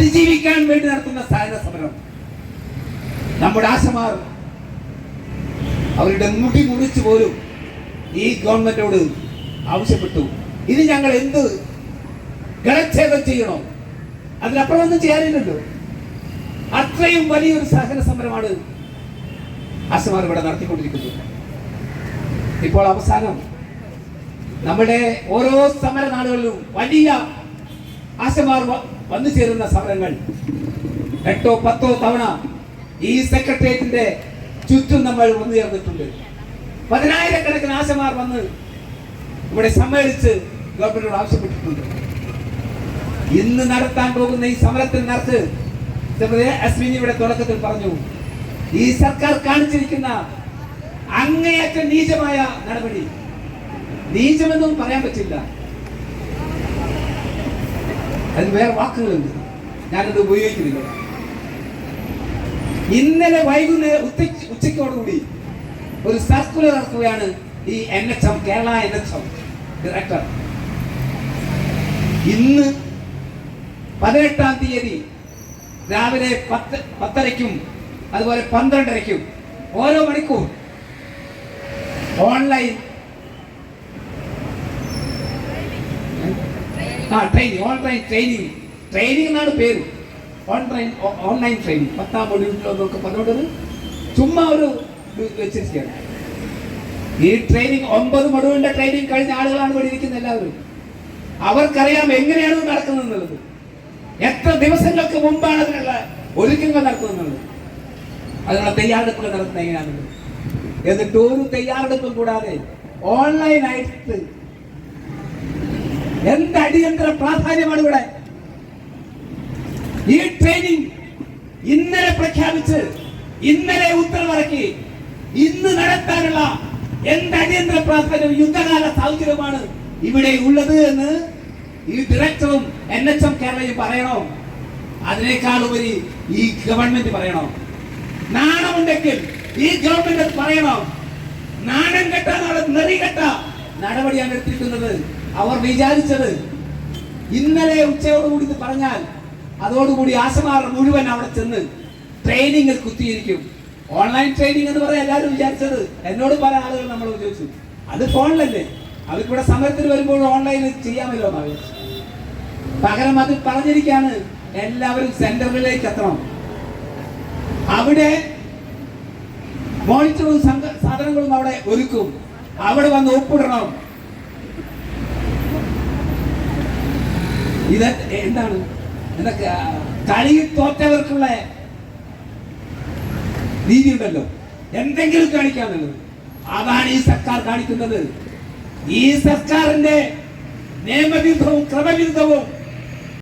അതിജീവിക്കാൻ വേണ്ടി നടത്തുന്ന സഹന സമരം. നമ്മുടെ ആശമാർ അവരുടെ മുടി മുറിച്ചു പോലും ഈ ഗവൺമെന്റോട് ആവശ്യപ്പെട്ടു. ഇനി ഞങ്ങൾ എന്ത് ഗണച്ഛേദം ചെയ്യണോ? അതിനപ്പുറം ഒന്നും ചെയ്യാനില്ലല്ലോ. അത്രയും വലിയൊരു സഹന സമരമാണ് ആശമാർ ഇവിടെ നടത്തിക്കൊണ്ടിരിക്കുന്നത്. ഇപ്പോൾ അവസാനം നമ്മുടെ ഓരോ സമര നാടുകളിലും വലിയ ആശമാർ വന്നു ചേരുന്ന സമരങ്ങൾ. എട്ടോ പത്തോ തവണ ഈ സെക്രട്ടേറിയറ്റിന്റെ ചുറ്റും നമ്മൾ വന്നു ചേർന്നിട്ടുണ്ട്. പതിനായിരക്കണക്കിന് ആശമാർ വന്ന് ഇവിടെ സമ്മേളിച്ച് ഗവൺമെന്റിനോട് ആവശ്യപ്പെട്ടിട്ടുണ്ട്. ഇന്ന് നടത്താൻ പോകുന്ന ഈ സമരത്തിൽ നടത്ത് അശ്വിനി ഇവിടെ തുടക്കത്തിൽ പറഞ്ഞു. ഈ സർക്കാർ കാണിച്ചിരിക്കുന്ന അങ്ങേയറ്റം നീചമായ നടപടി. നീചമെന്നും പറയാൻ പറ്റില്ല. അതിന് വേറെ വാക്കുകളുണ്ട്. ഞാനത് ഉപയോഗിക്കുന്നില്ല. ഇന്നലെ വൈകുന്നേരം ഉച്ച ഉച്ചയ്ക്കോടുകൂടി ഒരു സർക്കുലർ ഇറക്കുകയാണ് ഈ N H M Kerala N H M director ഇന്ന് പതിനെട്ടാം തീയതി രാവിലെ പത്ത് പത്തരയ്ക്കും അതുപോലെ പന്ത്രണ്ടരയ്ക്കും ഓരോ മണിക്കൂർ online training online training training എന്നാണ് പേര്. ഓൺലൈൻ ഓൺലൈൻ ട്രെയിനിങ് പത്താം മൊഡ്യൂളിലോ എന്നൊക്കെ പറഞ്ഞുകൊണ്ടത് ചുമ്മാ ഒരു വെച്ചിരിക്കുകയാണ്. ഈ ട്രെയിനിങ് ഒമ്പത് മൊഡ്യൂളിന്റെ ട്രെയിനിങ് കഴിഞ്ഞ ആളുകളാണ് ഇവിടെ ഇരിക്കുന്ന എല്ലാവരും. അവർക്കറിയാം എങ്ങനെയാണ് നടക്കുന്നത് എന്നുള്ളത്. എത്ര ദിവസങ്ങൾക്ക് മുമ്പാണ് അതിനുള്ള ഒരുക്കങ്ങൾ നടക്കുന്നത് അതിനുള്ള തയ്യാറെടുപ്പുകൾ നടത്തുന്നത് എങ്ങനെയാണെന്നുള്ളത്. എന്നിട്ട് ഒരു തയ്യാറെടുപ്പും കൂടാതെ ഓൺലൈനായിട്ട് എന്ത് അടിയന്തര പ്രാധാന്യമാണ് ഇവിടെ? ഈ ട്രെയിനിങ് ഇന്നലെ പ്രഖ്യാപിച്ച് ഇന്നലെ ഉത്തരവിറക്കി ഇന്ന് നടത്താനുള്ള എന്ത് അടിയന്തര പ്രാധാന്യം യുദ്ധകാല സാഹചര്യമാണ് ഇവിടെ ഉള്ളത് എന്ന് ഈ ഡയറക്ടറും എൻ എച്ച് എം കേരളയും പറയണോ? അതിനേക്കാൾ ഉപരി ഈ ഗവൺമെന്റ് പറയണോ? നാണമുണ്ടെങ്കിൽ ഈ ഗവൺമെന്റ് പറയണം? നാണം കെട്ട നടപടിയാണ് എടുത്തിരിക്കുന്നത് അവർ വിചാരിച്ചത് ഇന്നലെ ഉച്ചയോടുകൂടി ഇത് പറഞ്ഞാൽ അതോടുകൂടി ആശമാർ മുഴുവൻ അവിടെ ചെന്ന് ട്രെയിനിങ്ങിൽ കുത്തിയിരിക്കും. ഓൺലൈൻ ട്രെയിനിങ് എന്ന് പറയാൻ എല്ലാവരും വിചാരിച്ചത്. എന്നോട് പല ആളുകൾ നമ്മൾ ചോദിച്ചു അത് ഫോണിലല്ലേ? അവർക്കിവിടെ സമയത്തിന് വരുമ്പോൾ ഓൺലൈനിൽ ചെയ്യാമല്ലോ എന്നാ. പകരം അത് പറഞ്ഞിരിക്കാണ് എല്ലാവരും സെന്ററുകളിലേക്ക് എത്തണം. അവിടെ മോണിറ്ററും സാധനങ്ങളും അവിടെ ഒരുക്കും. അവിടെ വന്ന് ഒപ്പിടണം. ഇത് എന്താണ്? എന്തൊക്കെ കളിയിൽ തോറ്റവർക്കുള്ള രീതി ഉണ്ടല്ലോ എന്തെങ്കിലും കാണിക്കാന്നുള്ളത് അതാണ് ഈ സർക്കാർ കാണിക്കുന്നത്. ഈ സർക്കാരിന്റെ നിയമവിരുദ്ധവും ക്രമവിരുദ്ധവും